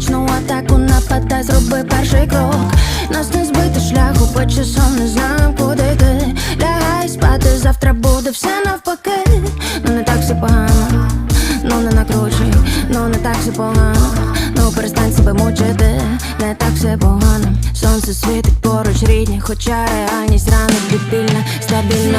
панічну атаку нападай, зроби перший крок. Нас не збити шляху, по часом не знаю, куди йти. Лягай спати, завтра буде все навпаки. Ну не так все погано, ну не накручуй, ну не так все погано. Ну перестань себе мучити, не так все погано. Сонце світить поруч рідні, хоча реальність ранок дебільна, стабільна.